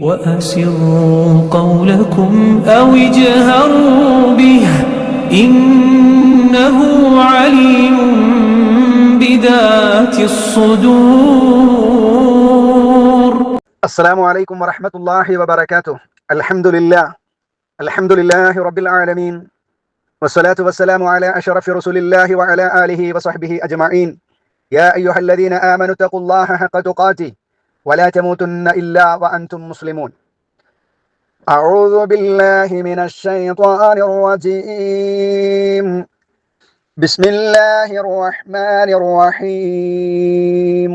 وأسروا قولكم أو اجهروا به إنه عليم بذات الصدور. السلام عليكم ورحمة الله وبركاته. الحمد لله. الحمد لله رب العالمين. والصلاة والسلام على أشرف رسول الله وعلى آله وصحبه أجمعين. يا أيها الذين آمنوا اتقوا الله حق تقاته. ولا تموتن إلا وأنتم مسلمون. أعوذ بالله من الشيطان الرجيم. بسم الله الرحمن الرحيم.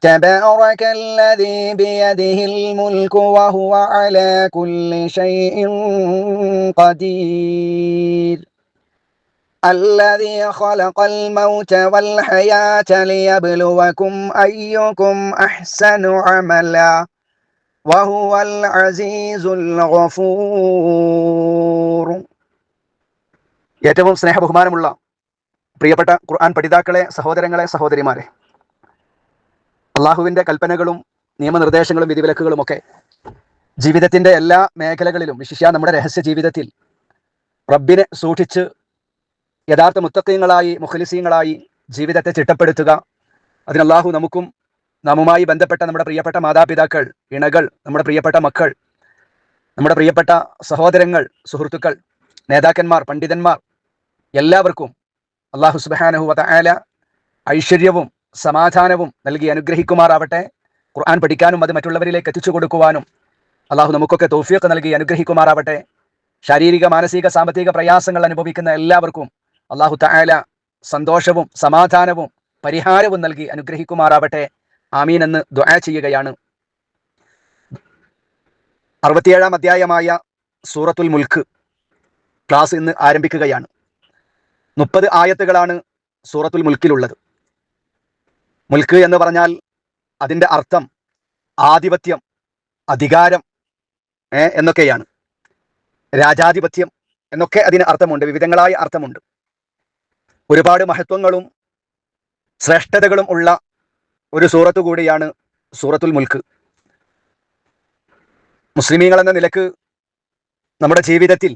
تبارك الذي بيده الملك وهو على كل شيء قدير. الذي خلق الموت والحياة ليبلوكم أيكم أحسن عملا وهو العزيز الغفور ഏറ്റവും സ്നേഹബഹുമാനമുള്ള പ്രിയപ്പെട്ട ഖുർആൻ പഠിതാക്കളെ സഹോദരങ്ങളെ സഹോദരിമാരെ അള്ളാഹുവിൻ്റെ കൽപ്പനകളും നിയമനിർദ്ദേശങ്ങളും വിധിവിലക്കുകളും ഒക്കെ ജീവിതത്തിൻ്റെ എല്ലാ മേഖലകളിലും വിശിഷ്യ നമ്മുടെ രഹസ്യ ജീവിതത്തിൽ റബ്ബിനെ സൂക്ഷിച്ച് യഥാർത്ഥ മുത്തക്കയങ്ങളായി മുഖലിസീങ്ങളായി ജീവിതത്തെ ചിട്ടപ്പെടുത്തുക. അതിന് അള്ളാഹു നമുക്കും നമ്മുമായി ബന്ധപ്പെട്ട നമ്മുടെ പ്രിയപ്പെട്ട മാതാപിതാക്കൾ ഇണകൾ നമ്മുടെ പ്രിയപ്പെട്ട മക്കൾ നമ്മുടെ പ്രിയപ്പെട്ട സഹോദരങ്ങൾ സുഹൃത്തുക്കൾ നേതാക്കന്മാർ പണ്ഡിതന്മാർ എല്ലാവർക്കും അള്ളാഹു സുബാനഹു വല ഐശ്വര്യവും സമാധാനവും നൽകി അനുഗ്രഹിക്കുമാറാവട്ടെ. ഖുർആൻ പഠിക്കാനും അത് മറ്റുള്ളവരിലേക്ക് എത്തിച്ചു കൊടുക്കുവാനും അള്ളാഹു നമുക്കൊക്കെ തോഫിയൊക്കെ നൽകി അനുഗ്രഹിക്കുമാറാവട്ടെ. ശാരീരിക മാനസിക സാമ്പത്തിക പ്രയാസങ്ങൾ അനുഭവിക്കുന്ന എല്ലാവർക്കും അള്ളാഹു തആല സന്തോഷവും സമാധാനവും പരിഹാരവും നൽകി അനുഗ്രഹിക്കുമാറാവട്ടെ. ആമീൻ എന്ന് ദുആ ചെയ്യുകയാണ്. അറുപത്തിയേഴാം അധ്യായമായ സൂറത്തുൽ മുൽക്ക് ക്ലാസ് ഇന്ന് ആരംഭിക്കുകയാണ്. മുപ്പത് ആയത്തുകളാണ് സൂറത്തുൽ മുൽക്കിലുള്ളത്. മുൽക്ക് എന്ന് പറഞ്ഞാൽ അതിന്റെ അർത്ഥം ആധിപത്യം അധികാരം എന്നൊക്കെയാണ്. രാജാധിപത്യം എന്നൊക്കെ അതിന് അർത്ഥമുണ്ട് വിവിധങ്ങളായ അർത്ഥമുണ്ട്. ഒരുപാട് മഹത്വങ്ങളും ശ്രേഷ്ഠതകളും ഉള്ള ഒരു സൂറത്തു കൂടിയാണ് സൂറത്തുൽ മുൽക്ക്. മുസ്ലിമീങ്ങൾ എന്ന നിലയ്ക്ക് നമ്മുടെ ജീവിതത്തിൽ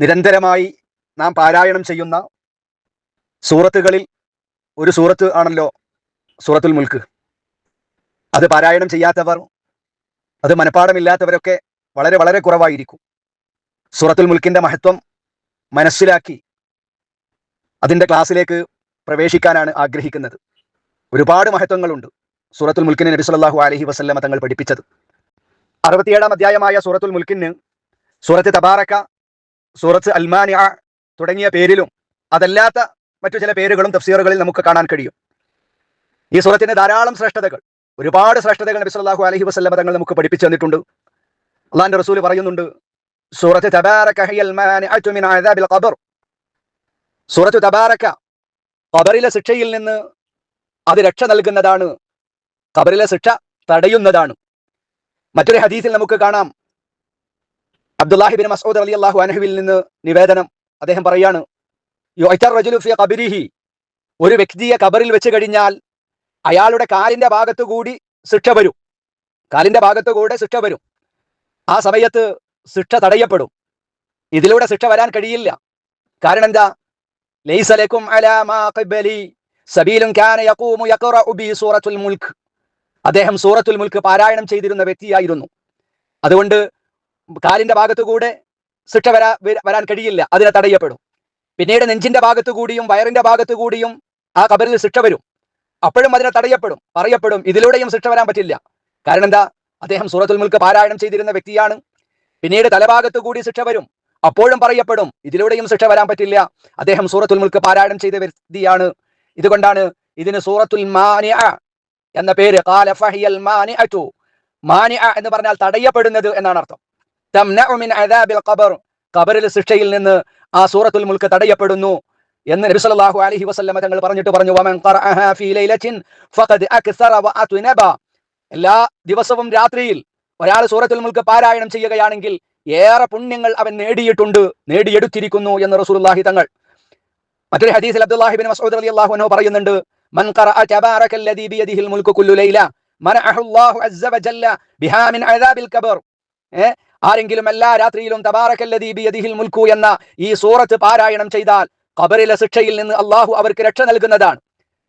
നിരന്തരമായി നാം പാരായണം ചെയ്യുന്ന സൂറത്തുകളിൽ ഒരു സൂറത്ത് ആണല്ലോ സൂറത്തുൽ മുൽക്ക്. അത് പാരായണം ചെയ്യാത്തവർ അത് മനഃപ്പാടമില്ലാത്തവരൊക്കെ വളരെ വളരെ കുറവായിരിക്കും. സൂറത്തുൽ മുൽക്കിന്റെ മഹത്വം മനസ്സിലാക്കി അതിന്റെ ക്ലാസ്സിലേക്ക് പ്രവേശിക്കാനാണ് ആഗ്രഹിക്കുന്നത്. ഒരുപാട് മഹത്വങ്ങളുണ്ട്. സൂറത്തുൽ മുൽക്കിന് നബി സല്ലല്ലാഹു അലഹി വസല്ലമ തങ്ങൾ പഠിപ്പിച്ചത്. അറുപത്തിയേഴാം അധ്യായമായ സൂറത്തുൽ മുൽക്കിന് സൂറത്ത് തബാറക്ക സൂറത്ത് അൽമാനിയ തുടങ്ങിയ പേരിലും അതല്ലാത്ത മറ്റു ചില പേരുകളും തഫ്സീറുകളിൽ നമുക്ക് കാണാൻ കഴിയും. ഈ സൂറത്തിന് ധാരാളം ശ്രേഷ്ഠതകൾ ഒരുപാട് ശ്രേഷ്ഠതകൾ നബി സല്ലല്ലാഹു അലഹി വസല്ലമ തങ്ങൾ നമുക്ക് പഠിപ്പിച്ചു തന്നിട്ടുണ്ട്. അള്ളാഹാന്റെ റസൂൽ പറയുന്നുണ്ട് സൂറത്ത് തബാറക ഹിയൽ മാനിഅതു മിൻ അദാബിൽ ഖബർ സൂറത്ത് തബാറക്ക. കബറിലെ ശിക്ഷയിൽ നിന്ന് അത് രക്ഷ നൽകുന്നതാണ്. കബറിലെ ശിക്ഷ തടയുന്നതാണ്. മറ്റൊരു ഹദീസിൽ നമുക്ക് കാണാം. അബ്ദുല്ലാഹിബിൻ മസൂദ് അലി അള്ളാഹു അനഹുവിൽ നിന്ന് നിവേദനം. അദ്ദേഹം പറയാണ് ഖബരിഹി. ഒരു വ്യക്തിയെ കബറിൽ വെച്ച് കഴിഞ്ഞാൽ അയാളുടെ കാലിന്റെ ഭാഗത്തു കൂടി ശിക്ഷ വരും. കാലിന്റെ ഭാഗത്തു കൂടെ ശിക്ഷ വരും. ആ സമയത്ത് ശിക്ഷ തടയപ്പെടും. ഇതിലൂടെ ശിക്ഷ വരാൻ കഴിയില്ല. കാരണം എന്താ? ലൈസലക്കും അലാ മാ ഖബലി യഖൂമു യഖറഉ ബി സൂറത്തുൽ അദ്ദേഹം സൂറത്തുൽ മുൽക്ക് പാരായണം ചെയ്തിരുന്ന വ്യക്തിയായിരുന്നു. അതുകൊണ്ട് കാലിന്റെ ഭാഗത്തു കൂടെ ശിക്ഷ വരാ വരാൻ കഴിയില്ല. അതിനെ തടയപ്പെടും. പിന്നീട് നെഞ്ചിന്റെ ഭാഗത്തുകൂടിയും വയറിന്റെ ഭാഗത്തുകൂടിയും ആ കബറിൽ ശിക്ഷ വരും. അപ്പോഴും അതിനെ തടയപ്പെടും പറയപ്പെടും. ഇതിലൂടെയും ശിക്ഷ വരാൻ പറ്റില്ല. കാരണം എന്താ? അദ്ദേഹം സൂറത്തുൽ മുൽക്ക് പാരായണം ചെയ്തിരുന്ന വ്യക്തിയാണ്. പിന്നീട് തലഭാഗത്തു കൂടി ശിക്ഷ വരും. അപ്പോഴും പറയപ്പെടും ഇതിലൂടെയും ശിക്ഷ വരാൻ പറ്റില്ല. അദ്ദേഹം സൂറത്തുൽ മുൽക്ക് പാരായണം ചെയ്ത വ്യക്തിയാണ്. ഇതുകൊണ്ടാണ് ഇതിന് സൂറത്തുൽ മാനിയ എന്ന പേര് എന്ന് പറഞ്ഞാൽ തടയപ്പെടുന്നത് എന്നാണ് അർത്ഥം. ഖബറിൽ ശിക്ഷയിൽ നിന്ന് ആ സൂറത്തുൽ മുൽക്ക് തടയപ്പെടുന്നു എന്ന് നബി സല്ലല്ലാഹു അലൈഹി വസല്ലമ തങ്ങൾ പറഞ്ഞിട്ട് പറഞ്ഞു ഖറഅഹ ഫീ ലൈലത്തിൻ ഫഖദ് അക്സറ എല്ലാ ദിവസവും രാത്രിയിൽ ഒരാൾ സൂറത്തുൽ മുൽക്ക് പാരായണം ചെയ്യുകയാണെങ്കിൽ ഏറെ പുണ്യങ്ങൾ അവൻ നേടിയിട്ടുണ്ട് നേടിയെടുത്തിരിക്കുന്നു എന്ന് റസൂലുള്ളാഹി തങ്ങൾ. മറ്റൊരു ഹദീസിൽ അബ്ദുല്ലാഹിബിൻ മസൂദ് അലി അൻഹു പറയുന്നുണ്ട് മൻ ഖറഅ തബാറകല്ലദീ ബിയദിഹിൽ മുൽക്കു കുല്ലു ലൈല മനഅഹു അല്ലാഹു അസ്സ വജല്ല ബിഹാ മിൻ അദാബിൽ ഖബർ. ആരെങ്കിലും എല്ലാ രാത്രിയിലും തബാറക്കല്ലദീ ബിയദിഹിൽ മുൽക്കു എന്ന ഈ സൂറത്ത് പാരായണം ചെയ്താൽ ഖബറിലെ ശിക്ഷയിൽ നിന്ന് അള്ളാഹു അവർക്ക് രക്ഷ നൽകുന്നതാണ്.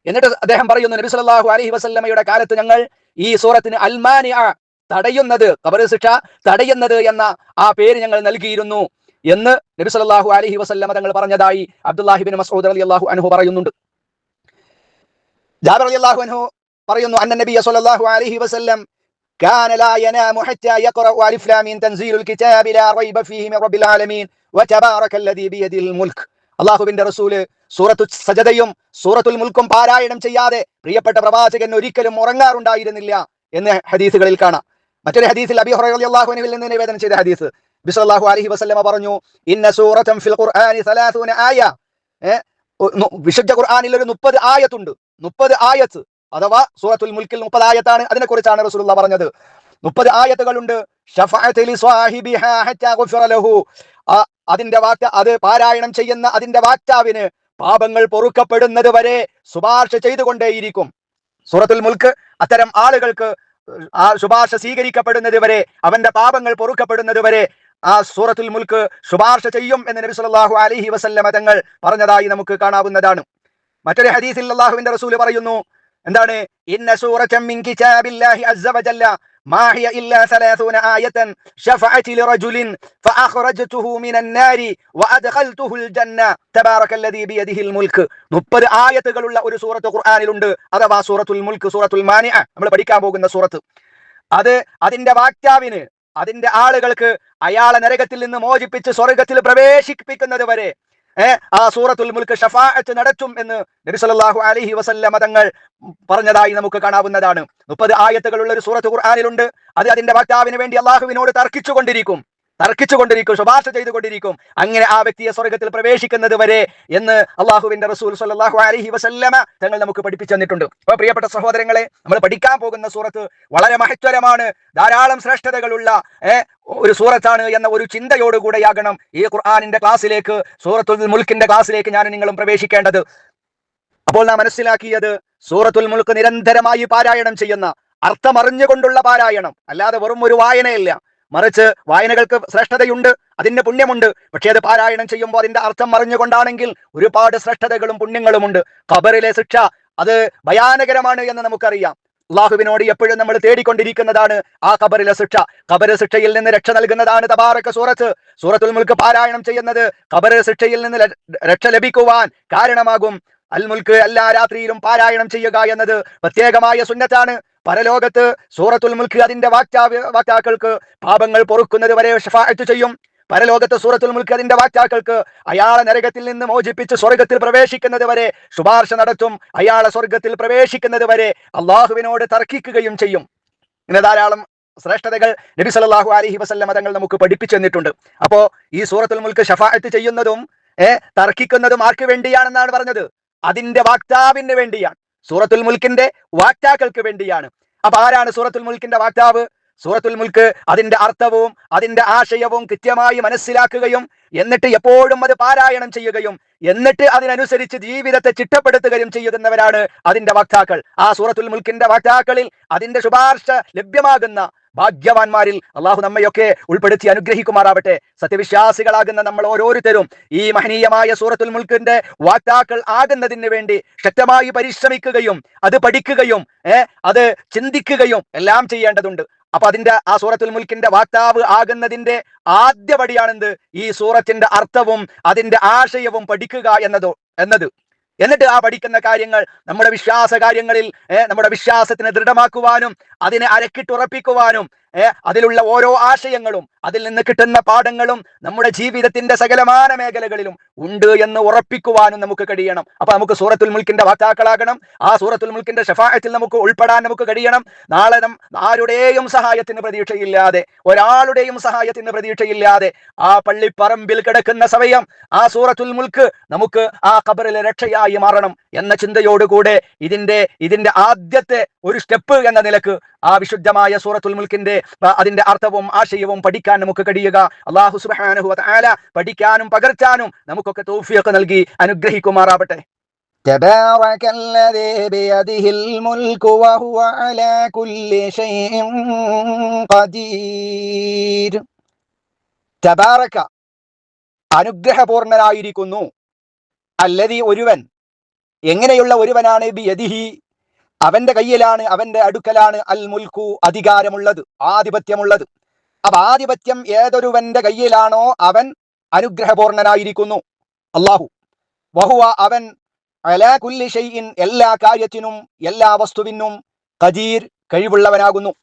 എന്നിട്ട് അദ്ദേഹം പറയുന്നു നബി സല്ലല്ലാഹു അലൈഹി വസല്ലമയുടെ കാലത്ത് ഞങ്ങൾ ഈ സൂറത്തിന് അൽമാനി തടയുന്നത് ഖബർ ശിക്ഷ തടയുന്നത് എന്ന ആ പേര് ഞങ്ങൾ നൽകിയിരുന്നു എന്ന് നബി സല്ലല്ലാഹു അലൈഹി വസല്ലമ തങ്ങൾ പറഞ്ഞതായി അബ്ദുല്ലാഹിബിൻ മസ്ഊദ് റളിയല്ലാഹു അൻഹു പറയുന്നുണ്ട് ജാബിർ റളിയല്ലാഹു അൻഹു പറയുന്നു അന്ന നബിയ സല്ലല്ലാഹു അലൈഹി വസല്ലം كان لا ينام حتى يقرأ ألف لام تنزيل الكتاب لا ريب فيه من رب العالمين وتبارك الذي بيده الملك അള്ളാഹുവിന്റെ റസൂല് സൂറത്തു സജതയും സൂറത്തുൽ മുൽക്കും പാരായണം ചെയ്യാതെ പ്രിയപ്പെട്ട പ്രവാചകൻ ഒരിക്കലും ഉറങ്ങാറുണ്ടായിരുന്നില്ല എന്ന് ഹദീസുകളിൽ കാണാം മറ്റൊരു ഹദീസിൽ അബി അള്ളാഹുവിനിൽ നിന്ന് നിവേദനം ചെയ്ത ഹദീസ്. ബിസ്വല്ലാഹു അലൈഹി വസല്ലമ പറഞ്ഞു ഇന്ന സൂറത്തം ഫിൽ ഖുർആനി സലാസൂന ആയ. ഏ, ഒ- വിശുദ്ധ ഖുർആനിൽ ഒരു മുപ്പത് ആയത്തുണ്ട്. മുപ്പത് ആയത്ത് അഥവാ സൂറത്തുൽ മുൽക്കിൽ മുപ്പത് ആയത്താണ്. അതിനെക്കുറിച്ചാണ് റസൂലുള്ള പറഞ്ഞത്. മുപ്പത് ആയത്തുകളുണ്ട്. അതിന്റെ വാക്ക് അത് പാരായണം ചെയ്യുന്ന അതിന്റെ വാക്താവിന് പാപങ്ങൾ പൊറുക്കപ്പെടുന്നത് വരെ ശുപാർശ ചെയ്തുകൊണ്ടേയിരിക്കും. സൂറത്തുൽ മുൽക്ക് അത്തരം ആളുകൾക്ക് ആ ശുപാർശ സ്വീകരിക്കപ്പെടുന്നത് വരെ അവന്റെ പാപങ്ങൾ പൊറുക്കപ്പെടുന്നത് വരെ ആ സൂറത്തുൽ മുൽക്ക് ശുപാർശ ചെയ്യും എന്ന് നബി സല്ലല്ലാഹു അലൈഹി വസല്ലമ തങ്ങൾ പറഞ്ഞതായി നമുക്ക് കാണാവുന്നതാണ്. മറ്റൊരു ഹദീസിൽ അള്ളാഹുവിന്റെ റസൂൽ പറയുന്നു എന്താണ്? ഇന്ന മിൻ കിതാബില്ലാഹി അസ്സ വജല്ല മാ ഹിയ ഇല്ലാ സലാസൂന ആയതൻ ശഫഅതി ലിറജുലിൻ ഫഅഖറജ്തുഹു മിനൻ നാരി വഅദ്ഖൽതുഹുൽ ജന്ന തബാറകല്ലദീ ബിയദിഹിൽ മുൽക്ക് 30 ആയത്തുകളുള്ള ഒരു സൂറത്ത് ഖുർആനിലുണ്ട്. അഥവാ സൂറത്തുൽ മുൽക്ക് സൂറത്തുൽ മാനിഅ. നമ്മൾ പഠിക്കാൻ പോകുന്ന സൂറത്ത്. അത് അതിന്റെ വാക്താവിന് അതിന്റെ ആളുകൾക്ക് അയാളെ നരകത്തിൽ നിന്ന് മോചിപ്പിച്ച് സ്വർഗത്തിൽ പ്രവേശിപ്പിക്കുന്നത് വരെ ആ സൂറത്തുൽ മുൽക്ക് ഷഫാഅത്ത് നടത്തും എന്ന് നബി സല്ലല്ലാഹു അലൈഹി വസല്ലമ തങ്ങൾ പറഞ്ഞതായി നമുക്ക് കാണാവുന്നതാണ്. മുപ്പത് ആയത്തുകളുള്ള ഒരു സൂറത്ത് ഖുർആനിലുണ്ട്. അത് അതിന്റെ വക്താവിന് വേണ്ടി അള്ളാഹുവിനോട് തർക്കിച്ചു കൊണ്ടിരിക്കും തർക്കിച്ചു കൊണ്ടിരിക്കും ശുപാർശ ചെയ്തുകൊണ്ടിരിക്കും. അങ്ങനെ ആ വ്യക്തിയെ സ്വർഗത്തിൽ പ്രവേശിക്കുന്നത് വരെ എന്ന് അള്ളാഹുവിന്റെ റസൂൽ സല്ലല്ലാഹു അലഹി വസല്ലമ തങ്ങൾ നമുക്ക് പഠിപ്പിച്ചു തന്നിട്ടുണ്ട്. അപ്പൊ പ്രിയപ്പെട്ട സഹോദരങ്ങളെ നമ്മൾ പഠിക്കാൻ പോകുന്ന സൂറത്ത് വളരെ മഹത്വരമാണ്. ധാരാളം ശ്രേഷ്ഠതകളുള്ള ഒരു സൂറത്താണ് എന്ന ഒരു ചിന്തയോടുകൂടെയാകണം ഈ ഖുർആാനിന്റെ ക്ലാസ്സിലേക്ക് സൂറത്തുൽ മുൽക്കിന്റെ ക്ലാസ്സിലേക്ക് ഞാൻ നിങ്ങളും പ്രവേശിക്കേണ്ടത്. അപ്പോൾ നാം മനസ്സിലാക്കിയത് സൂറത്തുൽ മുൽക്ക് നിരന്തരമായി പാരായണം ചെയ്യുന്ന അർത്ഥമറിഞ്ഞുകൊണ്ടുള്ള പാരായണം. അല്ലാതെ വെറും ഒരു വായനയല്ല. മറിച്ച് വായനകൾക്ക് ശ്രേഷ്ഠതയുണ്ട് അതിന്റെ പുണ്യമുണ്ട്. പക്ഷേ അത് പാരായണം ചെയ്യുമ്പോൾ അതിന്റെ അർത്ഥം മറിഞ്ഞുകൊണ്ടാണെങ്കിൽ ഒരുപാട് ശ്രേഷ്ഠതകളും പുണ്യങ്ങളുമുണ്ട്. ഖബറിലെ ശിക്ഷ അത് ഭയാനകരമാണ് എന്ന് നമുക്കറിയാം. അള്ളാഹുവിനോട് എപ്പോഴും നമ്മൾ തേടിക്കൊണ്ടിരിക്കുന്നതാണ് ആ ഖബറിലെ ശിക്ഷ. ഖബർ ശിക്ഷയിൽ നിന്ന് രക്ഷ നൽകുന്നതാണ് തബാറക സൂറത്ത്. സൂറത്തുൽ മുൽക്ക് പാരായണം ചെയ്യുന്നത് ഖബർ ശിക്ഷയിൽ നിന്ന് രക്ഷ ലഭിക്കുവാൻ കാരണമാകും. അൽ മുൽക്ക് എല്ലാ രാത്രിയിലും പാരായണം ചെയ്യുക എന്നത് പ്രത്യേകമായ സുന്നത്താണ്. പരലോകത്ത് സൂറത്തുൽ മുൽക്ക് അതിന്റെ വാക്താക്കൾക്ക് പാപങ്ങൾ പൊറുക്കുന്നത് വരെ ഷഫായത്ത് ചെയ്യും. പരലോകത്ത് സൂറത്തുൽ മുൽക്ക് അതിന്റെ വാക്താക്കൾക്ക് അയാളെ നരകത്തിൽ നിന്ന് മോചിപ്പിച്ച് സ്വർഗത്തിൽ പ്രവേശിക്കുന്നത് വരെ ശുപാർശ നടത്തും. അയാളെ സ്വർഗത്തിൽ പ്രവേശിക്കുന്നത് വരെ അള്ളാഹുവിനോട് തർക്കിക്കുകയും ചെയ്യും. ഇങ്ങനെ ധാരാളം ശ്രേഷ്ഠതകൾ നബി സല്ലല്ലാഹു അലഹി വസല്ലമ മതങ്ങൾ നമുക്ക് പഠിപ്പിച്ചു തന്നിട്ടുണ്ട്. അപ്പോ ഈ സൂറത്തുൽ മുൽക്ക് ഷഫായത്ത് ചെയ്യുന്നതും ഏഹ് തർക്കിക്കുന്നതും ആർക്ക് വേണ്ടിയാണെന്നാണ് പറഞ്ഞത്? അതിന്റെ വാക്താവിന് വേണ്ടിയാണ്. സൂറത്തുൽ മുൽക്കിന്റെ വാക്താക്കൾക്ക് വേണ്ടിയാണ്. അപ്പൊ ആരാണ് സൂറത്തുൽ മുൽക്കിന്റെ വാക്താവ്? സൂറത്തുൽ മുൽക്ക് അതിന്റെ അർത്ഥവും അതിന്റെ ആശയവും കൃത്യമായി മനസ്സിലാക്കുകയും എന്നിട്ട് എപ്പോഴും അത് പാരായണം ചെയ്യുകയും എന്നിട്ട് അതിനനുസരിച്ച് ജീവിതത്തെ ചിട്ടപ്പെടുത്തുകയും ചെയ്യുന്നവരാണ് അതിന്റെ വക്താക്കൾ. ആ സൂറത്തുൽ മുൽക്കിന്റെ വക്താക്കളിൽ അതിന്റെ ശുപാർശ ലഭ്യമാകുന്ന ഭാഗ്യവാന്മാരിൽ അള്ളാഹു നമ്മയൊക്കെ ഉൾപ്പെടുത്തി അനുഗ്രഹിക്കുമാറാവട്ടെ. സത്യവിശ്വാസികളാകുന്ന നമ്മൾ ഓരോരുത്തരും ഈ മഹനീയമായ സൂറത്തുൽ മുൽക്കിന്റെ വാക്താക്കൾ ആകുന്നതിന് വേണ്ടി ശക്തമായി പരിശ്രമിക്കുകയും അത് പഠിക്കുകയും അത് ചിന്തിക്കുകയും എല്ലാം ചെയ്യേണ്ടതുണ്ട്. അപ്പൊ അതിന്റെ ആ സൂറത്തുൽ മുൽക്കിന്റെ വാക്താവ് ആകുന്നതിന്റെ ആദ്യപടിയാണെന്ത് ഈ സൂറത്തിന്റെ അർത്ഥവും അതിന്റെ ആശയവും പഠിക്കുക എന്നതോ എന്നത്. എന്നിട്ട് ആ പഠിക്കുന്ന കാര്യങ്ങൾ നമ്മുടെ വിശ്വാസ കാര്യങ്ങളിൽ നമ്മുടെ വിശ്വാസത്തിനെ ദൃഢമാക്കുവാനും അതിനെ അരക്കിട്ടുറപ്പിക്കുവാനും അതിലുള്ള ഓരോ ആശയങ്ങളും അതിൽ നിന്ന് കിട്ടുന്ന പാഠങ്ങളും നമ്മുടെ ജീവിതത്തിന്റെ സകലമാന മേഖലകളിലും ഉണ്ട് എന്ന് ഉറപ്പിക്കുവാനും നമുക്ക് കഴിയണം. അപ്പൊ നമുക്ക് സൂറത്തുൽ മുൽക്കിന്റെ വാക്താക്കളാകണം. ആ സൂറത്തുൽ മുൽക്കിന്റെ ഷഫായത്തിൽ നമുക്ക് ഉൾപ്പെടാൻ നമുക്ക് കഴിയണം. നാളെ ആരുടെയും സഹായത്തിന് പ്രതീക്ഷയില്ലാതെ ഒരാളുടെയും സഹായത്തിന് പ്രതീക്ഷയില്ലാതെ ആ പള്ളിപ്പറമ്പിൽ കിടക്കുന്ന സമയം ആ സൂറത്തുൽ മുൽക്ക് നമുക്ക് ആ ഖബറിലെ രക്ഷയായി മാറണം എന്ന ചിന്തയോടുകൂടെ ഇതിന്റെ ഇതിന്റെ ആദ്യത്തെ ഒരു സ്റ്റെപ്പ് എന്ന നിലയ്ക്ക് ആ വിശുദ്ധമായ സൂറത്തുൽ മുൽക്കിന്റെ ആ, അതിന്റെ അർത്ഥവും ആശയവും പഠിക്കാൻ നമുക്ക് കഴിയുക അള്ളാഹു സുബ്ഹാനഹു വ തആല പഠിക്കാനും പകർത്താനും നമുക്കൊക്കെ തൗഫീഖ് നൽകി അനുഗ്രഹിക്കുമാറാവട്ടെ تبارك الذي بيده الملك وهو على كل شيء قدير തബാറക അനുഗ്രഹപൂർണനായിരിക്കുന്നു അല്ലതി ഒരുവൻ എങ്ങനെയുള്ള ഒരുവനാണ് ബി യദിഹി അവന്റെ കയ്യിലാണ് അവന്റെ അടുക്കലാണ് അൽ മുൽക്കു അധികാരമുള്ളത് ആധിപത്യമുള്ളത്. അപ്പൊ ആധിപത്യം ഏതൊരുവന്റെ കയ്യിലാണോ അവൻ അനുഗ്രഹപൂർണനായിരിക്കുന്നു. അള്ളാഹു വഹുവ അവൻ അലാ കുല്ലി ഷൈഇൻ എല്ലാ കാര്യത്തിനും എല്ലാ വസ്തുവിനും ഖദീർ കഴിവുള്ളവനാകുന്നു.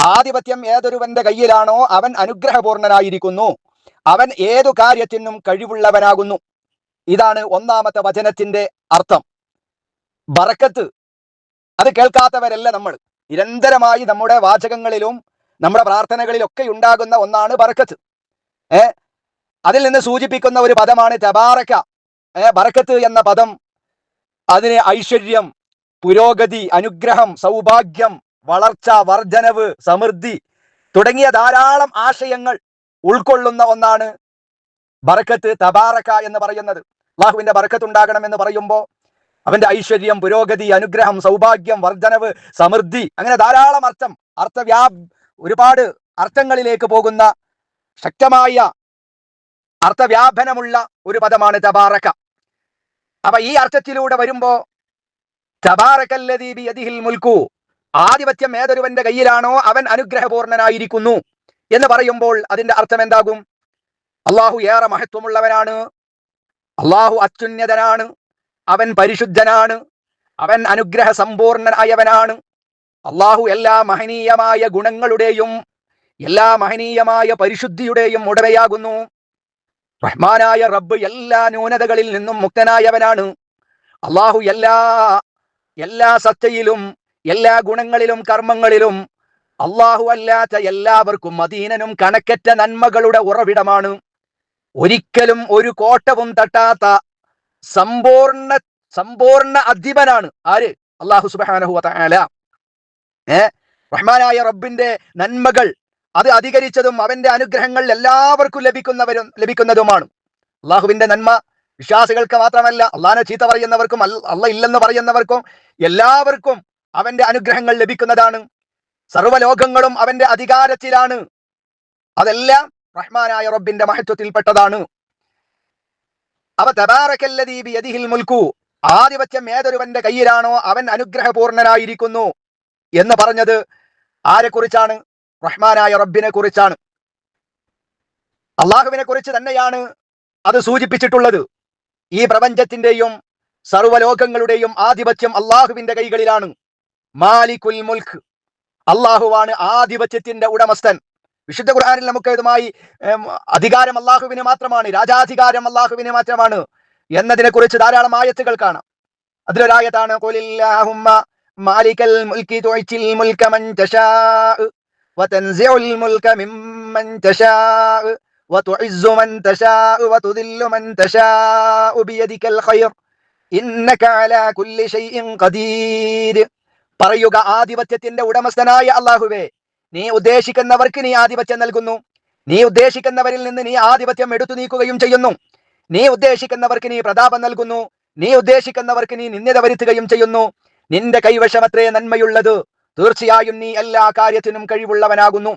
ആധിപത്യം ഏതൊരുവന്റെ കയ്യിലാണോ അവൻ അനുഗ്രഹപൂർണനായിരിക്കുന്നു. അവൻ ഏതു കാര്യത്തിനും കഴിവുള്ളവനാകുന്നു. ഇതാണ് ഒന്നാമത്തെ വചനത്തിന്റെ അർത്ഥം. ബറക്കത്ത് അത് കേൾക്കാത്തവരല്ല നമ്മൾ. നിരന്തരമായി നമ്മുടെ വാചകങ്ങളിലും നമ്മുടെ പ്രാർത്ഥനകളിലൊക്കെ ഉണ്ടാകുന്ന ഒന്നാണ് ബറക്കത്ത് ഏ? അതിൽ നിന്ന് സൂചിപ്പിക്കുന്ന ഒരു പദമാണ് തബാറക്ക. ഏ? ബറക്കത്ത് എന്ന പദം അതിന് ഐശ്വര്യം പുരോഗതി അനുഗ്രഹം സൗഭാഗ്യം വളർച്ച വർധനവ് സമൃദ്ധി തുടങ്ങിയ ധാരാളം ആശയങ്ങൾ ഉൾക്കൊള്ളുന്ന ഒന്നാണ് ബറക്കത്ത് തബാറക്ക എന്ന് പറയുന്നത്. അള്ളാഹുവിന്റെ ബറക്കത്ത് ഉണ്ടാകണം എന്ന് പറയുമ്പോൾ അവന്റെ ഐശ്വര്യം പുരോഗതി അനുഗ്രഹം സൗഭാഗ്യം വർധനവ് സമൃദ്ധി അങ്ങനെ ധാരാളം അർത്ഥം അർത്ഥവ്യാ ഒരുപാട് അർത്ഥങ്ങളിലേക്ക് പോകുന്ന ശക്തമായ അർത്ഥവ്യാപനമുള്ള ഒരു പദമാണ് തബാറക്ക. അപ്പൊ ഈ അർത്ഥത്തിലൂടെ വരുമ്പോ തബാറക്കല്ലദീ ബിയദിഹിൽ മുൽക്കു ആധിപത്യം ഏതൊരുവന്റെ കയ്യിലാണോ അവൻ അനുഗ്രഹപൂർണനായിരിക്കുന്നു എന്ന് പറയുമ്പോൾ അതിന്റെ അർത്ഥം എന്താകും? അള്ളാഹു ഏറെ മഹത്വമുള്ളവനാണ് അള്ളാഹു അത്യുന്നതനാണ് അവൻ പരിശുദ്ധനാണ്. അവൻ അനുഗ്രഹ സമ്പൂർണനായവനാണ് അള്ളാഹു എല്ലാ മഹനീയമായ ഗുണങ്ങളുടെയും എല്ലാ മഹനീയമായ പരിശുദ്ധിയുടെയും ഉടമയാകുന്നു. റഹ്മാനായ റബ്ബ് എല്ലാ ന്യൂനതകളിൽ നിന്നും മുക്തനായവനാണ്. അള്ളാഹു എല്ലാ എല്ലാ സത്യയിലും എല്ലാ ഗുണങ്ങളിലും കർമ്മങ്ങളിലും അള്ളാഹു അല്ലാത്ത എല്ലാവർക്കും അധീനനും കണക്കറ്റ നന്മകളുടെ ഉറവിടമാണ്. ഒരിക്കലും ഒരു കോട്ടവും തട്ടാത്ത സമ്പൂർണ സമ്പൂർണ അധിപനാണ്. ആര്? അള്ളാഹു സുബാനഹു തആല ഏ? റഹ്മാനായ റബ്ബിന്റെ നന്മകൾ അത് അധികരിച്ചതും അവന്റെ അനുഗ്രഹങ്ങൾ എല്ലാവർക്കും ലഭിക്കുന്നവരും ലഭിക്കുന്നതുമാണ്. അള്ളാഹുവിന്റെ നന്മ വിശ്വാസികൾക്ക് മാത്രമല്ല അള്ളാഹിനെ ചീത്ത പറയുന്നവർക്കും അല്ല ഇല്ലെന്ന് പറയുന്നവർക്കും എല്ലാവർക്കും അവന്റെ അനുഗ്രഹങ്ങൾ ലഭിക്കുന്നതാണ്. സർവലോകങ്ങളും അവന്റെ അധികാരത്തിലാണ്. അതെല്ലാം റഹ്മാനായ റബ്ബിന്റെ മഹത്വത്തിൽപ്പെട്ടതാണ്. അവ തബാറക്കല്ലദീ ബിയദിഹിൽ മുൽക്കു. ആധിപത്യം ഏതൊരുവന്റെ കയ്യിലാണോ അവൻ അനുഗ്രഹപൂർണനായിരിക്കുന്നു എന്ന് പറഞ്ഞത് ആരെക്കുറിച്ചാണ്? റഹ്മാനായ റബ്ബിനെ കുറിച്ചാണ് അള്ളാഹുവിനെ കുറിച്ച് തന്നെയാണ് അത് സൂചിപ്പിച്ചിട്ടുള്ളത്. ഈ പ്രപഞ്ചത്തിന്റെയും സർവലോകങ്ങളുടെയും ആധിപത്യം അള്ളാഹുവിന്റെ കൈകളിലാണ്. മാലിക്കുൽ മുൽഖ് അള്ളാഹുവാണ് ആധിപത്യത്തിന്റെ ഉടമസ്ഥൻ. വിശുദ്ധ ഖുർആാനിൽ നമുക്ക് ഇതുമായി അധികാരം അള്ളാഹുവിന് മാത്രമാണ് രാജാധികാരം അള്ളാഹുവിന് മാത്രമാണ് എന്നതിനെ കുറിച്ച് ധാരാളം ആയത്തുകൾ കാണാം. മാലിക്കൽ മുൽക്കി പറയുക ആധിപത്യത്തിന്റെ ഉടമസ്ഥനായ അള്ളാഹുവേ നീ ഉദ്ദേശിക്കുന്നവർക്ക് നീ ആധിപത്യം നൽകുന്നു. നീ ഉദ്ദേശിക്കുന്നവരിൽ നിന്ന് നീ ആധിപത്യം എടുത്തു നീക്കുകയും ചെയ്യുന്നു. നീ ഉദ്ദേശിക്കുന്നവർക്ക് നീ പ്രതാപം നൽകുന്നു. നീ ഉദ്ദേശിക്കുന്നവർക്ക് നീ നിന്ദത വരുത്തുകയും ചെയ്യുന്നു. നിന്റെ കൈവശമത്രേ നന്മയുള്ളത്. തീർച്ചയായും നീ എല്ലാ കാര്യത്തിനും കഴിവുള്ളവനാകുന്നു.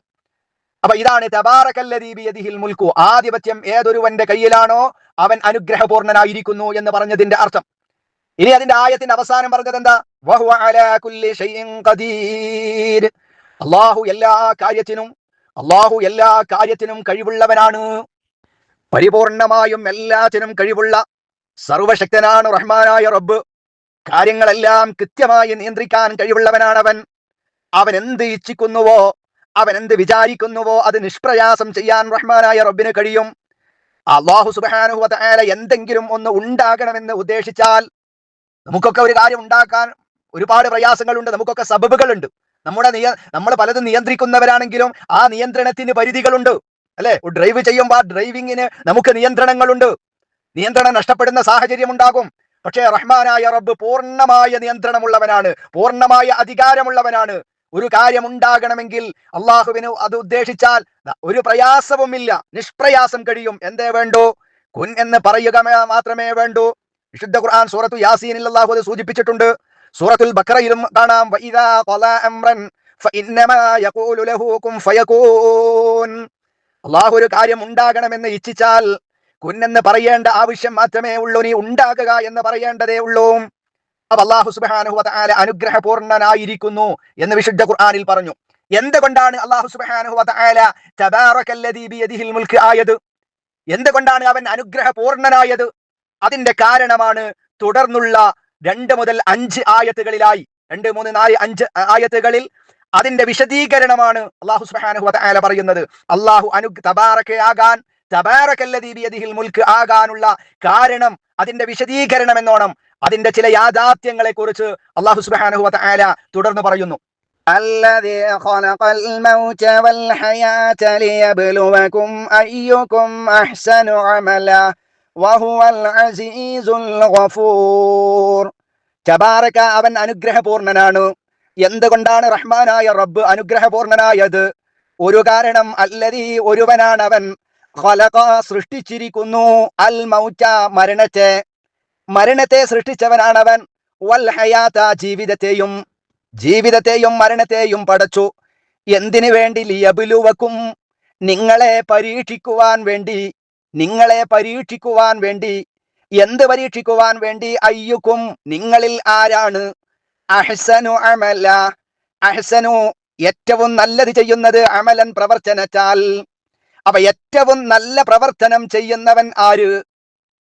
അപ്പൊ ഇതാണ് തബാറക്കല്ലദീ ബിയദിഹിൽ മുൽക്കു. ആധിപത്യം ഏതൊരുവന്റെ കയ്യിലാണോ അവൻ അനുഗ്രഹപൂർണനായിരിക്കുന്നു എന്ന് പറഞ്ഞതിന്റെ അർത്ഥം. ഇനി അതിന്റെ ആയത്തിന്റെ അവസാനം പറഞ്ഞത് എന്താ അള്ളാഹു എല്ലാ കാര്യത്തിനും അള്ളാഹു എല്ലാ കാര്യത്തിനും കഴിവുള്ളവനാണ്. പരിപൂർണമായും എല്ലാത്തിനും കഴിവുള്ള സർവശക്തനാണ് റഹ്മാനായ റബ്ബ്. കാര്യങ്ങളെല്ലാം കൃത്യമായി നിയന്ത്രിക്കാൻ കഴിവുള്ളവനാണ് അവൻ അവൻ എന്ത് ഇച്ഛിക്കുന്നുവോ അവൻ എന്ത് വിചാരിക്കുന്നുവോ അത് നിഷ്പ്രയാസം ചെയ്യാൻ റഹ്മാനായ റബ്ബിന് കഴിയും. അള്ളാഹു സുബാനുഹു തആല എന്തെങ്കിലും ഒന്ന് ഉണ്ടാകണമെന്ന് ഉദ്ദേശിച്ചാൽ നമുക്കൊക്കെ ഒരു കാര്യം ഉണ്ടാക്കാൻ ഒരുപാട് പ്രയാസങ്ങളുണ്ട് നമുക്കൊക്കെ സബബുകളുണ്ട്. നമ്മുടെ നിയ നമ്മൾ പലതും നിയന്ത്രിക്കുന്നവരാണെങ്കിലും ആ നിയന്ത്രണത്തിന് പരിധികളുണ്ട്. അല്ലെ? ഡ്രൈവ് ചെയ്യുമ്പോൾ ആ ഡ്രൈവിങ്ങിന് നമുക്ക് നിയന്ത്രണങ്ങളുണ്ട്. നിയന്ത്രണം നഷ്ടപ്പെടുന്ന സാഹചര്യം ഉണ്ടാകും പക്ഷേ റഹ്മാനായ റബ്ബ് പൂർണമായ നിയന്ത്രണമുള്ളവനാണ്. പൂർണമായ അധികാരമുള്ളവനാണ്. ഒരു കാര്യം ഉണ്ടാകണമെങ്കിൽ അള്ളാഹുവിന് അത് ഉദ്ദേശിച്ചാൽ ഒരു പ്രയാസവുമില്ല. നിഷ്പ്രയാസം കഴിയും. എന്തേ വേണ്ടു? കുൻ എന്ന് പറയുക മാത്രമേ വേണ്ടൂ. വിശുദ്ധ ഖുർആൻ സൂറത്തു യാസീനിൽ അല്ലാഹു അത് സൂചിപ്പിച്ചിട്ടുണ്ട്. സൂറത്തുൽ ബക്കറയിലും കാണാം. അള്ളാഹു ഒരു കാര്യം ഉണ്ടാകണമെന്ന് ഇച്ഛിച്ചാൽ കുന്നെന്ന് പറയേണ്ട ആവശ്യം മാത്രമേ ഉള്ളൂ. നീ ഉണ്ടാകുക എന്ന് പറയേണ്ടതേ ഉള്ളൂ. അപ്പൊ അള്ളാഹു വതആല അനുഗ്രഹപൂർണനായിരിക്കുന്നു എന്ന് വിശുദ്ധ ഖുർആാനിൽ പറഞ്ഞു. എന്തുകൊണ്ടാണ് അള്ളാഹു മുൽക്ക് ആയത്? എന്തുകൊണ്ടാണ് അവൻ അനുഗ്രഹപൂർണനായത്? അതിന്റെ കാരണമാണ് തുടർന്നുള്ള രണ്ട് മുതൽ അഞ്ച് ആയത്തുകളിലായി രണ്ട് മൂന്ന് നാല് അഞ്ച് ആയത്തുകളിൽ അതിന്റെ വിശദീകരണമാണ് അള്ളാഹു സുബ്ഹാനഹു വതആല പറയുന്നത് അള്ളാഹു അനു തബാറകയാകാൻ തബാറകല്ലദീ ബിയദിഹിൽ മുൽക്ക് ആകാനുള്ള കാരണം അതിന്റെ വിശദീകരണം എന്നോണം അതിന്റെ ചില യാഥാർത്ഥ്യങ്ങളെ കുറിച്ച് അള്ളാഹു സുബ്ഹാനഹു വതആല തുടർന്ന് പറയുന്നു الذي خلق الموت والحياة ليبلوكم أيكم أحسن عملا ചബാറക്ക അവൻ അനുഗ്രഹപൂർണനാണ്. എന്തുകൊണ്ടാണ് റഹ്മാനായ റബ്ബ് അനുഗ്രഹപൂർണനായത്? ഒരു കാരണം അല്ലതി ഒരുവനാണ് അവൻ സൃഷ്ടിച്ചിരിക്കുന്നു. അൽ മൗച്ച മരണത്തെ. മരണത്തെ സൃഷ്ടിച്ചവനാണവൻ. വൽ ഹയാത്ത ജീവിതത്തെയും ജീവിതത്തെയും മരണത്തെയും പടച്ചു. എന്തിനു വേണ്ടി ലിയബിലുവക്കും നിങ്ങളെ പരീക്ഷിക്കുവാൻ വേണ്ടി നിങ്ങളെ പരീക്ഷിക്കുവാൻ വേണ്ടി എന്ത് പരീക്ഷിക്കുവാൻ വേണ്ടി അയ്യുക്കും? നിങ്ങളിൽ ആരാണ്? അഹ്സനു അമല. അഹ്സനു ഏറ്റവും നല്ലത് ചെയ്യുന്നത് അമലൻ പ്രവർത്തനത്താൽ. അപ്പൊ ഏറ്റവും നല്ല പ്രവർത്തനം ചെയ്യുന്നവൻ ആര്?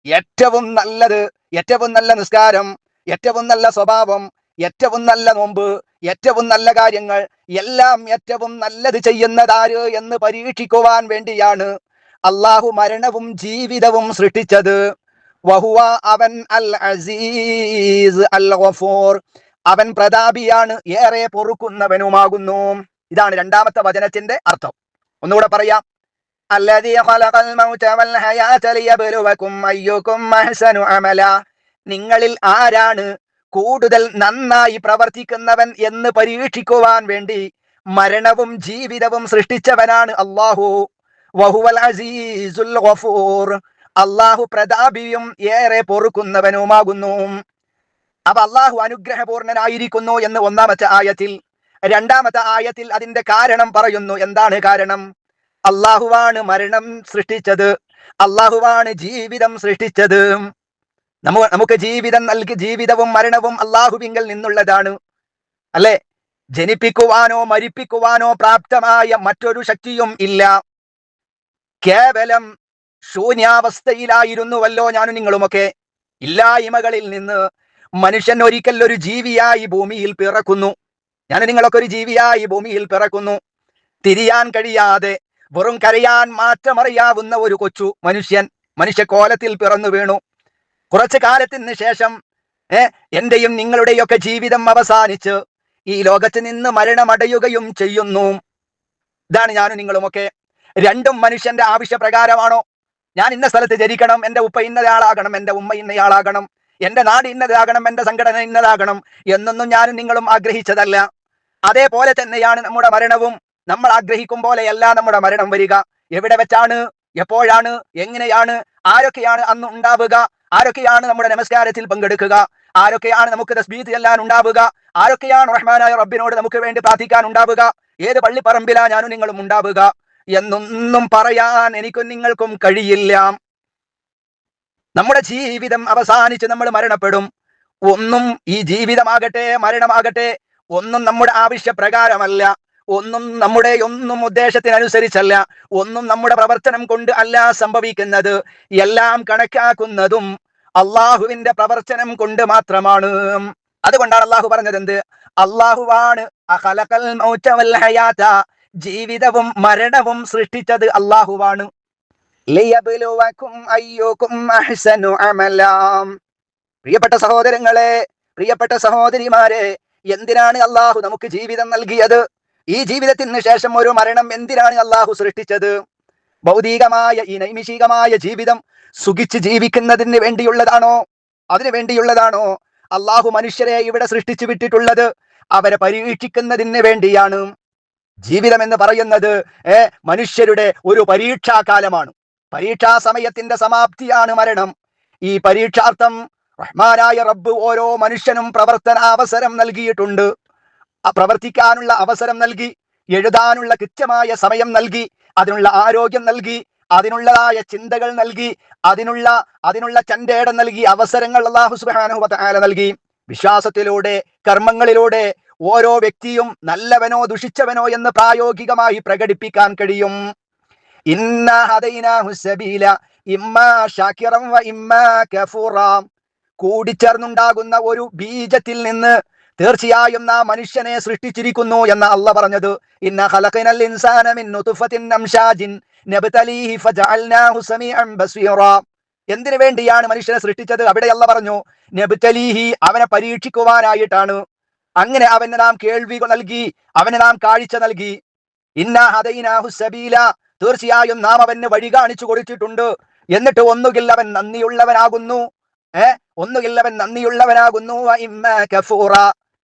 ഏറ്റവും നല്ലത് ഏറ്റവും നല്ല നിസ്കാരം ഏറ്റവും നല്ല സ്വഭാവം ഏറ്റവും നല്ല നോമ്പ് ഏറ്റവും നല്ല കാര്യങ്ങൾ എല്ലാം ഏറ്റവും നല്ലത് ചെയ്യുന്നതാര് എന്ന് പരീക്ഷിക്കുവാൻ വേണ്ടിയാണ്. അള്ളാഹു മരണവും ജീവിതവും സൃഷ്ടിച്ചത്. വഹുവ അവൻ അൽ അസീസ് അൽ ഗഫൂർ അവൻ പ്രതാപിയാണ് ഏറെ പൊറുക്കുന്നവനുമാകുന്നു. ഇതാണ് രണ്ടാമത്തെ വചനത്തിന്റെ അർത്ഥം. ഒന്നുകൂടെ പറയാം. നിങ്ങളിൽ ആരാണ് കൂടുതൽ നന്നായി പ്രവർത്തിക്കുന്നവൻ എന്ന് പരീക്ഷിക്കുവാൻ വേണ്ടി മരണവും ജീവിതവും സൃഷ്ടിച്ചവനാണ് അള്ളാഹു അസീസുൽ ഗഫൂർ. അള്ളാഹു പ്രതാപിയും ഏറെ പൊറുക്കുന്നവനുമാകുന്നു. അപ്പൊ അള്ളാഹു അനുഗ്രഹപൂർണനായിരിക്കുന്നു എന്ന് ഒന്നാമത്തെ ആയത്തിൽ രണ്ടാമത്തെ ആയത്തിൽ അതിന്റെ കാരണം പറയുന്നു. എന്താണ് കാരണം? അള്ളാഹുവാണ് മരണം സൃഷ്ടിച്ചത്. അള്ളാഹുവാണ് ജീവിതം സൃഷ്ടിച്ചത്. നമുക്ക് ജീവിതം നൽകി ജീവിതവും മരണവും അള്ളാഹുവിങ്കൽ നിന്നുള്ളതാണ്. അല്ലെ? ജനിപ്പിക്കുവാനോ മരിപ്പിക്കുവാനോ പ്രാപ്തമായ മറ്റൊരു ശക്തിയും ഇല്ല. കേവലം ശൂന്യാവസ്ഥയിലായിരുന്നുവല്ലോ ഞാനും നിങ്ങളുമൊക്കെ. ഇല്ലായ്മകളിൽ നിന്ന് മനുഷ്യൻ ഒരിക്കൽ ഒരു ജീവിയായി ഭൂമിയിൽ പിറക്കുന്നു. ഞാൻ നിങ്ങളൊക്കെ ഒരു ജീവിയായി ഭൂമിയിൽ പിറക്കുന്നു. തിരിയാൻ കഴിയാതെ വെറും കരയാൻ മാറ്റമറിയാവുന്ന ഒരു കൊച്ചു മനുഷ്യൻ മനുഷ്യക്കോലത്തിൽ പിറന്നു വീണു. കുറച്ചു കാലത്തിന് ശേഷം ഏ എന്റെയും നിങ്ങളുടെയൊക്കെ ജീവിതം അവസാനിച്ച് ഈ ലോകത്ത് നിന്ന് മരണമടയുകയും ചെയ്യുന്നു. ഇതാണ് ഞാനും നിങ്ങളുമൊക്കെ. രണ്ടും മനുഷ്യന്റെ ആവശ്യപ്രകാരമാണോ? ഞാൻ ഇന്ന സ്ഥലത്ത് ജനിക്കണം എന്റെ ഉപ്പ ഇന്നയാളാകണം എന്റെ ഉമ്മ ഇന്നയാളാകണം എന്റെ നാട് ഇന്നതാകണം എന്റെ സംഘടന ഇന്നതാകണം എന്നൊന്നും ഞാനും നിങ്ങളും ആഗ്രഹിച്ചതല്ല. അതേപോലെ തന്നെയാണ് നമ്മുടെ മരണവും. നമ്മൾ ആഗ്രഹിക്കും പോലെയല്ല നമ്മുടെ മരണം വരിക. എവിടെ വെച്ചാണ്? എപ്പോഴാണ്? എങ്ങനെയാണ്? ആരൊക്കെയാണ് അന്ന് ഉണ്ടാവുക? ആരൊക്കെയാണ് നമ്മുടെ നമസ്കാരത്തിൽ പങ്കെടുക്കുക? ആരൊക്കെയാണ് നമുക്ക് തസ്ബീത്ത് ചെല്ലാൻ ഉണ്ടാവുക? ആരൊക്കെയാണ് റഹ്മാനായ റബ്ബിനോട് നമുക്ക് വേണ്ടി പ്രാർത്ഥിക്കാൻ ഉണ്ടാവുക? ഏത് പള്ളിപ്പറമ്പിലാ ഞാനും നിങ്ങളും ഉണ്ടാവുക? എന്നൊന്നും പറയാൻ എനിക്കും നിങ്ങൾക്കും കഴിയില്ല. നമ്മുടെ ജീവിതം അവസാനിച്ച് നമ്മൾ മരണപ്പെടും. ഒന്നും ഈ ജീവിതമാകട്ടെ മരണമാകട്ടെ ഒന്നും നമ്മുടെ ആവശ്യപ്രകാരമല്ല. ഒന്നും നമ്മുടെ ഒന്നും ഉദ്ദേശത്തിനനുസരിച്ചല്ല. ഒന്നും നമ്മുടെ പ്രവർത്തനം കൊണ്ട് അല്ല സംഭവിക്കുന്നത്. എല്ലാം കണക്കാക്കുന്നതും അള്ളാഹുവിന്റെ പ്രവർത്തനം കൊണ്ട് മാത്രമാണ്. അതുകൊണ്ടാണ് അള്ളാഹു പറഞ്ഞത് എന്ത് അള്ളാഹുവാണ് ജീവിതവും മരണവും സൃഷ്ടിച്ചത് അള്ളാഹുവാണ്. പ്രിയപ്പെട്ട സഹോദരങ്ങളെ പ്രിയപ്പെട്ട സഹോദരിമാരെ എന്തിനാണ് അള്ളാഹു നമുക്ക് ജീവിതം നൽകിയത്? ഈ ജീവിതത്തിന് ശേഷം ഒരു മരണം എന്തിനാണ് അള്ളാഹു സൃഷ്ടിച്ചത്? ഭൗതികമായ ഈ നൈമിഷികമായ ജീവിതം സുഖിച്ച് ജീവിക്കുന്നതിന് വേണ്ടിയുള്ളതാണോ? അതിനു വേണ്ടിയുള്ളതാണോ അള്ളാഹു മനുഷ്യരെ ഇവിടെ സൃഷ്ടിച്ചു വിട്ടിട്ടുള്ളത്? അവരെ പരീക്ഷിക്കുന്നതിന് വേണ്ടിയാണ്. ജീവിതം എന്ന് പറയുന്നത് മനുഷ്യരുടെ ഒരു പരീക്ഷാ കാലമാണ് പരീക്ഷാ സമയത്തിന്റെ സമാപ്തിയാണ് മരണം. ഈ പരീക്ഷാർത്ഥം റഹ്മാനായ റബ്ബ് ഓരോ മനുഷ്യനും പ്രവർത്തന അവസരം നൽകിയിട്ടുണ്ട്. പ്രവർത്തിക്കാനുള്ള അവസരം നൽകി എഴുതാനുള്ള കൃത്യമായ സമയം നൽകി അതിനുള്ള ആരോഗ്യം നൽകി അതിനുള്ളതായ ചിന്തകൾ നൽകി അതിനുള്ള അതിനുള്ള ചന്തേടം നൽകി അവസരങ്ങൾ അള്ളാഹു സുബ്ഹാനഹു വ നൽകി. വിശ്വാസത്തിലൂടെ കർമ്മങ്ങളിലൂടെ ഓരോ വ്യക്തിയും നല്ലവനോ ദുഷിച്ചവനോ എന്ന് പ്രായോഗികമായി പ്രകടിപ്പിക്കാൻ കഴിയും. ഇന്ന ഹദൈനാഹു സബീല ഇമ്മാ ഷാക്കിറം വ ഇമ്മാ കഫൂറാ. കൂടിച്ചേർന്നുണ്ടാകുന്ന ഒരു ബീജത്തിൽ നിന്ന് തീർച്ചയായും നാം മനുഷ്യനെ സൃഷ്ടിച്ചിരിക്കുന്നു എന്ന അല്ല പറഞ്ഞത്. ഇന്ന ഖലഖിനൽ ഇൻസാന മിൻ നുത്ഫത്തിൻ അംശാജിൻ നബ്തലീഹി ഫജഅൽനാഹു സമീഅൻ ബസീറ. എന്തിനു വേണ്ടിയാണ് മനുഷ്യനെ സൃഷ്ടിച്ചത്? അവിടെ അല്ല പറഞ്ഞു നബ്തലീഹി അവനെ പരീക്ഷിക്കുവാനായിട്ടാണ്. അങ്ങനെ അവന് നാം കേൾവി നൽകി അവന് നാം കാഴ്ച നൽകി. ഇന്നാ ഹദൈനാഹു സബീല തീർച്ചയായും നാം അവന് വഴി കാണിച്ചു കൊടുത്തിട്ടുണ്ട്. എന്നിട്ട് ഒന്നുകിൽ അവൻ നന്ദിയുള്ളവനാകുന്നു ഏ? ഒന്നുകിൽ അവൻ നന്ദിയുള്ളവനാകുന്നു കഫൂറ.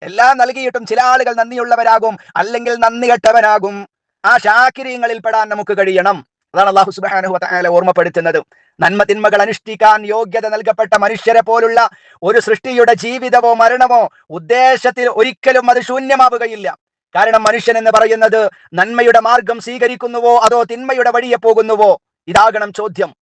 എല്ലാം നൽകിയിട്ടും ചില ആളുകൾ നന്ദിയുള്ളവരാകും അല്ലെങ്കിൽ നന്ദി കെട്ടവനാകും. ആ ശാക്കിര്യങ്ങളിൽ പെടാൻ നമുക്ക് കഴിയണം. അതാണ് അള്ളാഹു വതആല ഓർമ്മപ്പെടുത്തുന്നത്. നന്മ തിന്മകൾ അനുഷ്ഠിക്കാൻ യോഗ്യത നൽകപ്പെട്ട മനുഷ്യരെ പോലുള്ള ഒരു സൃഷ്ടിയുടെ ജീവിതമോ മരണമോ ഉദ്ദേശത്തിൽ ഒരിക്കലും അത് ശൂന്യമാവുകയില്ല. കാരണം മനുഷ്യൻ എന്ന് പറയുന്നത് നന്മയുടെ മാർഗം സ്വീകരിക്കുന്നുവോ അതോ തിന്മയുടെ വഴിയെ പോകുന്നുവോ? ഇതാകണം ചോദ്യം.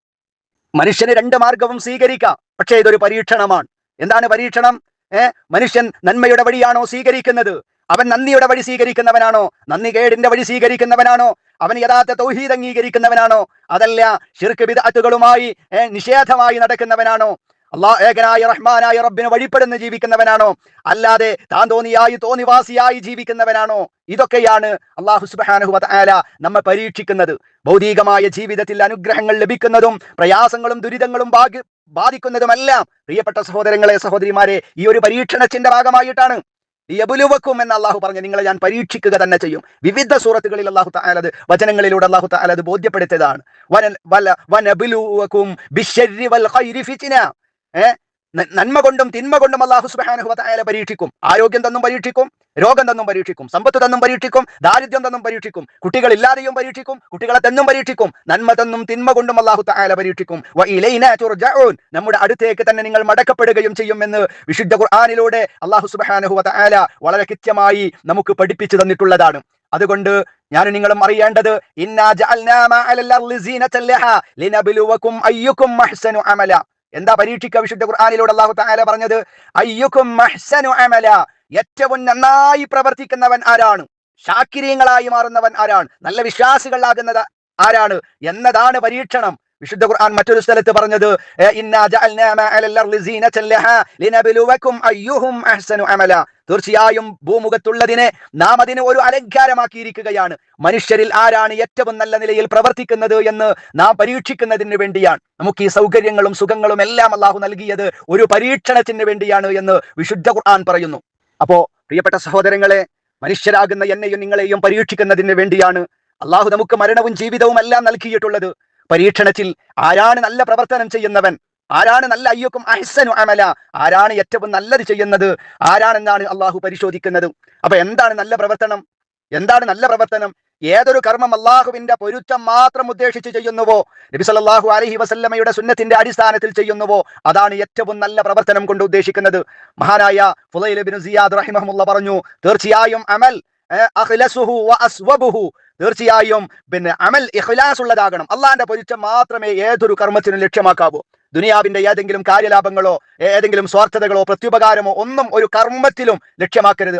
മനുഷ്യന് രണ്ട് മാർഗവും സ്വീകരിക്കാം. പക്ഷേ ഇതൊരു പരീക്ഷണമാണ്. എന്താണ് പരീക്ഷണം? ഏഹ് മനുഷ്യൻ നന്മയുടെ വഴിയാണോ സ്വീകരിക്കുന്നത്? അവൻ നന്ദിയുടെ വഴി സ്വീകരിക്കുന്നവനാണോ? നന്ദി കേടിന്റെ വഴി സ്വീകരിക്കുന്നവനാണോ? അവൻ യഥാർത്ഥ തൗഹീദ് അംഗീകരിക്കുന്നവനാണോ? അതല്ല ഷിർക്ക് ബിദഅത്തുകളുമായി നിഷേധമായി നടക്കുന്നവനാണോ? അള്ളാഹ് ഏകനായ റഹ്മാനായ റബ്ബിന് വഴിപ്പെടുന്ന് ജീവിക്കുന്നവനാണോ? അല്ലാതെ താൻ തോന്നിയായി തോന്നിവാസിയായി ജീവിക്കുന്നവനാണോ? ഇതൊക്കെയാണ് അള്ളാഹു സുബ്ഹാനഹു ആല നമ്മെ പരീക്ഷിക്കുന്നത്. ഭൗതികമായ ജീവിതത്തിൽ അനുഗ്രഹങ്ങൾ ലഭിക്കുന്നതും പ്രയാസങ്ങളും ദുരിതങ്ങളും ബാധിക്കുന്നതുമെല്ലാം പ്രിയപ്പെട്ട സഹോദരങ്ങളെ സഹോദരിമാരെ ഈ ഒരു പരീക്ഷണത്തിന്റെ ഭാഗമായിട്ടാണ് യബുലുവക്കും എന്ന് അള്ളാഹു പറഞ്ഞു നിങ്ങളെ ഞാൻ പരീക്ഷിക്കുക തന്നെ ചെയ്യും. വിവിധ സൂറത്തുകളിൽ അള്ളാഹു താലത് വചനങ്ങളിലൂടെ അള്ളാഹു താലത് ബോധ്യപ്പെടുത്തിയതാണ്. വനബുലുവക്കും നന്മ കൊണ്ടും തിന്മ കൊണ്ടും അള്ളാഹു സുബ്ഹാനഹു വതആല പരീക്ഷിക്കും. ആരോഗ്യം തന്നും പരീക്ഷിക്കും രോഗം തന്നും പരീക്ഷിക്കും സമ്പത്ത് തന്നും പരീക്ഷിക്കും ദാരിദ്ര്യം തന്നും പരീക്ഷിക്കും കുട്ടികൾ ഇല്ലാതെയും പരീക്ഷിക്കും കുട്ടികളെ തന്നും പരീക്ഷിക്കും നന്മ തന്നും തിന്മ കൊണ്ടും അള്ളാഹു തആല പരീക്ഷിക്കും. നമ്മുടെ അടുത്തേക്ക് തന്നെ നിങ്ങൾ മടക്കപ്പെടുകയും ചെയ്യുമെന്ന് വിശുദ്ധ ഖുർആാനിലൂടെ അള്ളാഹു സുബ്ഹാനഹു വതആല വളരെ കൃത്യമായി നമുക്ക് പഠിപ്പിച്ചു തന്നിട്ടുള്ളതാണ്. അതുകൊണ്ട് ഞാൻ നിങ്ങളും അറിയേണ്ടത് ഇന്നാ എന്താ പരീക്ഷിക്ക വിശുദ്ധ ഖുർആാനിലൂടെ അള്ളാഹു തആല പറഞ്ഞത്? അയ്യുക്കും അമല. ഏറ്റവും നന്നായി പ്രവർത്തിക്കുന്നവൻ ആരാണ്? ശാക്കിര്യങ്ങളായി മാറുന്നവൻ ആരാണ്? നല്ല വിശ്വാസികളാകുന്നത് ആരാണ്? എന്നതാണ് പരീക്ഷണം. വിശുദ്ധ ഖുർആൻ മറ്റൊരു സ്ഥലത്ത് പറഞ്ഞത് ഇന്നാ ജഅൽനാ മാ അലൽ അർളി ലഹാ ലിനബ്ലുവക്കും അയ്യുഹും അഹ്സനു അമല. തീർച്ചയായും ഭൂമുഖത്തുള്ളതിനെ നാം അതിനെ ഒരു അലങ്കാരമാക്കിയിരിക്കുകയാണ്. മനുഷ്യരിൽ ആരാണ് ഏറ്റവും നല്ല നിലയിൽ പ്രവർത്തിക്കുന്നത് എന്ന് നാം പരീക്ഷിക്കുന്നതിന് വേണ്ടിയാണ്. നമുക്ക് ഈ സൗകര്യങ്ങളും സുഖങ്ങളും എല്ലാം അള്ളാഹു നൽകിയത് ഒരു പരീക്ഷണത്തിന് വേണ്ടിയാണ് എന്ന് വിശുദ്ധ ഖുർആൻ പറയുന്നു. അപ്പോ പ്രിയപ്പെട്ട സഹോദരങ്ങളെ മനുഷ്യരാകുന്ന എന്നെയും നിങ്ങളെയും പരീക്ഷിക്കുന്നതിന് വേണ്ടിയാണ് അള്ളാഹു നമുക്ക് മരണവും ജീവിതവും എല്ലാം നൽകിയിട്ടുള്ളത്. പരീക്ഷണത്തിൽ ആരാണ് നല്ല പ്രവർത്തനം ചെയ്യുന്നവൻ? ആരാണ് നല്ല അയ്യക്കും അഹ്സനു അമല? ആരാണ് ഏറ്റവും നല്ലത് ചെയ്യുന്നത്? ആരാണെന്നാണ് അള്ളാഹു പരിശോധിക്കുന്നത്? അപ്പൊ എന്താണ് നല്ല പ്രവർത്തനം? എന്താണ് നല്ല പ്രവർത്തനം? ഏതൊരു കർമ്മം അള്ളാഹുവിന്റെ പൊരുത്തം മാത്രം ഉദ്ദേശിച്ച് ചെയ്യുന്നുവോ? നബി സല്ലല്ലാഹു അലൈഹി വസല്ലമയുടെ സുന്നത്തിന്റെ അടിസ്ഥാനത്തിൽ ചെയ്യുന്നുവോ? അതാണ് ഏറ്റവും നല്ല പ്രവർത്തനം കൊണ്ട് ഉദ്ദേശിക്കുന്നത്. മഹാനായ ഫുലൈൽ ബിൻ സിയാദ് പറഞ്ഞു തീർച്ചയായും അമൽ തീർച്ചയായും പിന്നെ അമൽ ഇഖ്ലാസ് ഉള്ളതാകണം അള്ളാന്റെ പൊരുത്തം മാത്രമേ ഏതൊരു കർമ്മത്തിനും ലക്ഷ്യമാക്കാവൂ. ദുനിയാവിന്റെ ഏതെങ്കിലും കാര്യലാഭങ്ങളോ ഏതെങ്കിലും സ്വാർത്ഥതകളോ പ്രത്യുപകാരമോ ഒന്നും ഒരു കർമ്മത്തിലും ലക്ഷ്യമാക്കരുത്.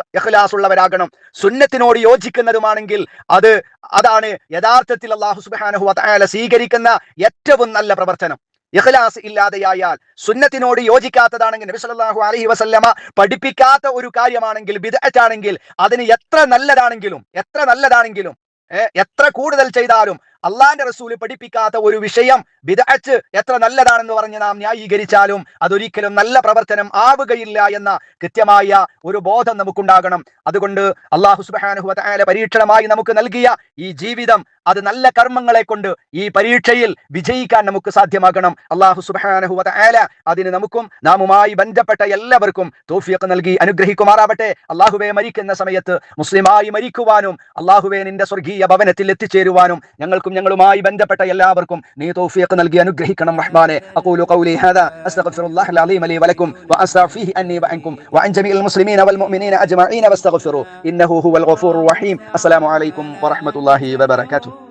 ഉള്ളവരാകണം സുന്നത്തിനോട് യോജിക്കുന്നതുമാണെങ്കിൽ അത് അതാണ് യഥാർത്ഥത്തിൽ അള്ളാഹു സുബാനഹു വതആല സ്വീകരിക്കുന്ന ഏറ്റവും നല്ല പ്രവർത്തനം. ഇഖ്ലാസ് ഇല്ലാതെയായാൽ സുന്നത്തിനോട് യോജിക്കാത്തതാണെങ്കിൽ നബി സല്ലല്ലാഹു അലൈഹി വസല്ലമ പഠിപ്പിക്കാത്ത ഒരു കാര്യമാണെങ്കിൽ ബിദ്അത്താണെങ്കിൽ അതിന് എത്ര നല്ലതാണെങ്കിലും എത്ര നല്ലതാണെങ്കിലും എത്ര കൂടുതൽ ചെയ്താലും അള്ളാന്റെ റസൂൽ പഠിപ്പിക്കാത്ത ഒരു വിഷയം വിതച്ച് എത്ര നല്ലതാണെന്ന് പറഞ്ഞ് നാം ന്യായീകരിച്ചാലും അതൊരിക്കലും നല്ല പ്രവർത്തനം ആവുകയില്ല എന്ന കൃത്യമായ ഒരു ബോധം നമുക്കുണ്ടാകണം. അതുകൊണ്ട് അള്ളാഹു സുബ്ഹാനഹു വതആല പരീക്ഷണമായി നമുക്ക് നൽകിയ ഈ ജീവിതം അത് നല്ല കർമ്മങ്ങളെ കൊണ്ട് ഈ പരീക്ഷയിൽ വിജയിക്കാൻ നമുക്ക് സാധ്യമാകണം. അള്ളാഹു സുബ്ഹാനഹു വതആല അതിന് നമുക്കും നാമുമായി ബന്ധപ്പെട്ട എല്ലാവർക്കും തോഫിയൊക്കെ നൽകി അനുഗ്രഹിക്കുമാറാവട്ടെ. അള്ളാഹുവെ മരിക്കുന്ന സമയത്ത് മുസ്ലിമായി മരിക്കുവാനും അള്ളാഹുവെ നിന്റെ സ്വർഗീയ ഭവനത്തിൽ എത്തിച്ചേരുവാനും ഞങ്ങൾക്ക് ഞങ്ങൾക്കും ഞങ്ങളുമായി ബന്ധപ്പെട്ട എല്ലാവർക്കും നീ തൗഫീഖ് നൽകി അനുഗ്രഹിക്കണം റഹ്മാനെ. അഖൂലു ഖൗലി ഹാദാ അസ്തഗ്ഫിറുല്ലാഹൽ അലീം ലി വലക്കും വഅസ്തഗ്ഫിഹി അന്നി വഅൻകും വഅൻ ജമീഇൽ മുസ്ലിമീന വൽ മുഅ്മിനീന അജ്മഈന വസ്തഗ്ഫിറു ഇന്നഹു ഹുവൽ ഗഫൂറുർ റഹീം. അസ്സലാമു അലൈക്കും വറഹ്മത്തുള്ളാഹി വബറകാതുഹു.